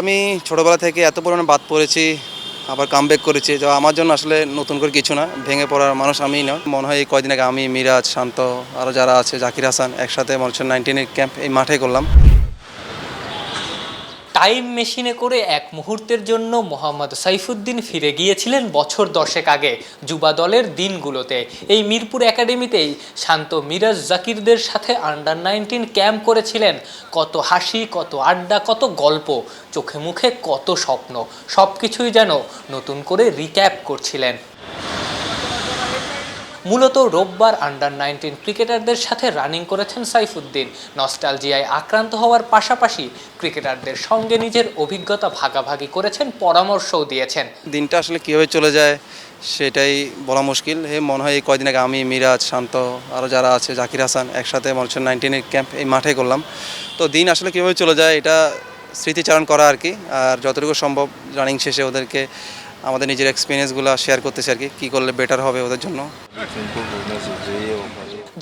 আমি ছোটোবেলা থেকে এত পরিমাণে বাদ পড়েছি, আবার কামব্যাক করেছি, যা আমার জন্য আসলে নতুন করে কিছু না, ভেঙে পড়ার মানুষ আমিই নয় মনে হয় এই কয়দিন আগে আমি, মিরাজ, শান্ত আরও যারা আছে, জাকির হাসান, একসাথে মনে হচ্ছে নাইনটিনের ক্যাম্প এই মাঠে করলাম। টাইম মেশিনে করে এক মুহূর্তের জন্য মোহাম্মদ সাইফুদ্দিন ফিরে গিয়েছিলেন বছর দশেক আগে যুবা দলের দিনগুলোতে। এই মিরপুর একাডেমিতেই শান্ত মিরাজ জাকিরদের সাথে আন্ডার নাইনটিন ক্যাম্প করেছিলেন। কত হাসি, কত আড্ডা, কত গল্প, চোখে মুখে কত স্বপ্ন সব কিছুই যেন নতুন করে রিক্যাপ করছিলেন। মূলত রোববার আন্ডার নাইনটিন ক্রিকেটারদের সাথে রানিং করেছেন সাইফুদ্দিন। নস্টালজিয়ায় আক্রান্ত হওয়ার পাশাপাশি ক্রিকেটারদের সঙ্গে নিজের অভিজ্ঞতা ভাগাভাগি করেছেন, পরামর্শও দিয়েছেন। দিনটা আসলে কীভাবে চলে যায় সেটাই বলা মুশকিল। হে মনে হয় এই কয়দিন আগে আমি, মিরাজ, শান্ত আরও যারা আছে, জাকির হাসান একসাথে মনে নাইনটিনের ক্যাম্প এই মাঠে করলাম। তো দিন আসলে কীভাবে চলে যায় এটা স্মৃতিচারণ করা আর কি। আর যতটুকু সম্ভব রানিং শেষে ওদেরকে আমাদের নিজের এক্সপিরিয়েন্সগুলো শেয়ার করতেছি আর কি কী করলে বেটার হবে ওদের জন্য।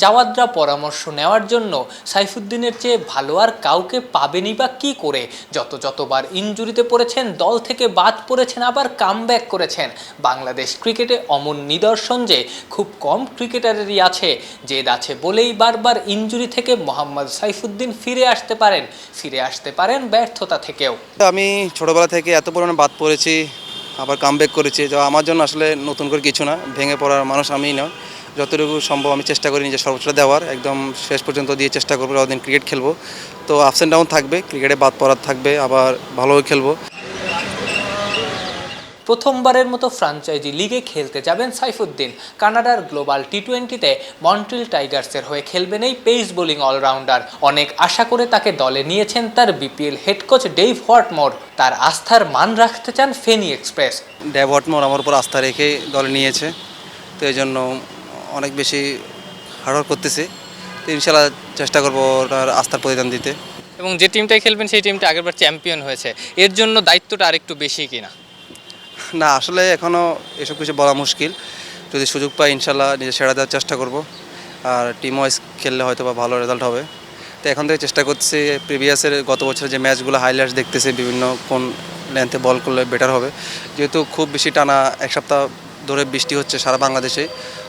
জাওয়াদরা পরামর্শ নেওয়ার জন্য সাইফুদ্দিনের চেয়ে ভালো আর কাউকে পাবেনি বা কী করে? যত যতবার ইনজুরিতে পড়েছেন দল থেকে বাদ পড়েছেন আবার কামব্যাক করেছেন। বাংলাদেশ ক্রিকেটে অমন নিদর্শন যে খুব কম ক্রিকেটারেরই আছে। জেদ আছে বলেই বারবার ইনজুরি থেকে মোহাম্মদ সাইফুদ্দিন ফিরে আসতে পারেন। ফিরে আসতে পারেন ব্যর্থতা থেকেও। আমি ছোটোবেলা থেকে এত পরিমাণে বাদ পড়েছি আবার কামব্যাক করেছে। তো আমার জন্য আসলে নতুন করে কিছু না। ভেঙে পড়ার মানুষ আমিই নয়। যতটুকু সম্ভব আমি চেষ্টা করি নিজের সর্বোচ্চ দেওয়ার। একদম শেষ পর্যন্ত দিয়ে চেষ্টা করব। যতদিন ক্রিকেট খেলব। তো আপস অ্যান্ড ডাউন থাকবে। ক্রিকেটে বাদ পড়ার থাকবে। আবার ভালোভাবে খেলব। প্রথমবারের মতো ফ্রাঞ্চাইজি লিগে খেলতে যাবেন সাইফুদ্দিন। কানাডার গ্লোবাল টি টোয়েন্টিতে মন্ট্রিল টাইগার্সের হয়ে খেলবেন এই পেস বোলিং অলরাউন্ডার। অনেক আশা করে তাকে দলে নিয়েছেন তার BPL head coach Dave Whatmore. তার আস্থার মান রাখতে চান ফেনি এক্সপ্রেস। ড্যাব হটমোর আমার উপর আস্থা রেখে দলে নিয়েছে। তো এই জন্য অনেক বেশি হার্ডওয়ার্ক করতেছি। তো ইনশাল্লাহ চেষ্টা করব ওটার আস্থার প্রতিদান দিতে। এবং যে টিমটাই খেলবেন সেই টিমটা আগেরবার চ্যাম্পিয়ন হয়েছে। এর জন্য দায়িত্বটা আরেকটু বেশি কিনা? না, আসলে এখনও এসব কিছু বলা মুশকিল। যদি সুযোগ পাই ইনশাল্লাহ নিজে সেরা দেওয়ার চেষ্টা করব। আর টিম ওয়াইজ খেললে হয়তো বা ভালো রেজাল্ট হবে। তো এখন থেকে চেষ্টা করছি প্রিভিয়াসের গত বছরের যে ম্যাচগুলো হাইলাইটস দেখতেছি, বিভিন্ন কোন লেন্থে বল করলে বেটার হবে। যেহেতু খুব বেশি টানা এক সপ্তাহ ধরে বৃষ্টি হচ্ছে সারা বাংলাদেশে।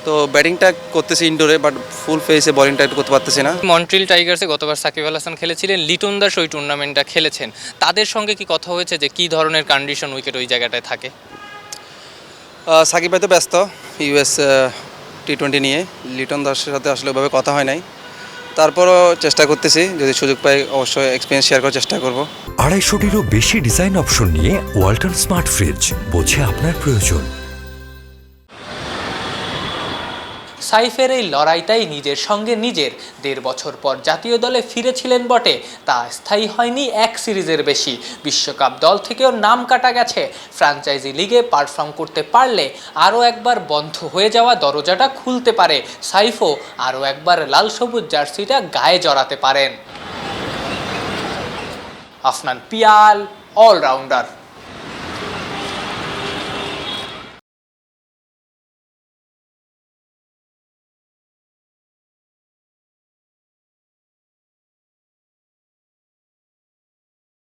তো ব্যাটিংটা করতেছি ইনডোরে বাট ফুল ফেসে বলিংটা একটু করতে পারতেছি না। মন্ট্রিল টাইগার্সে গতবার সাকিব আল হাসান খেলেছিলেন লিটন দাস ওই টুর্নামেন্টটা খেলেছেন। তাদের সঙ্গে কি কথা হয়েছে যে কী ধরনের কন্ডিশন উইকেট ওই জায়গাটায় থাকে? সাকিব ভাই তো ব্যস্ত ইউএস টি টোয়েন্টি নিয়ে। লিটন দাসের সাথে আসলে ওইভাবে কথা হয় নাই। তারপরও চেষ্টা করতেছি যদি সুযোগ পাই অবশ্যই এক্সপিরিয়েন্স শেয়ার করার চেষ্টা করব। আড়াইশোটিরও বেশি ডিজাইন অপশন নিয়ে ওয়ালটন স্মার্ট ফ্রিজ বোঝে আপনার প্রয়োজন। সাইফের এই লড়াইটাই নিজের সঙ্গে নিজের। দেড় বছর পর জাতীয় দলে ফিরেছিলেন বটে, তা স্থায়ী হয়নি এক সিরিজের বেশি। বিশ্বকাপ দল থেকেও নাম কাটা গেছে। ফ্র্যাঞ্চাইজি লিগে পারফর্ম করতে পারলে আরও একবার বন্ধ হয়ে যাওয়া দরজাটা খুলতে পারে। সাইফও আরও একবার লাল সবুজ জার্সিটা গায়ে জড়াতে পারেন। আফনান পিয়াল অলরাউন্ডার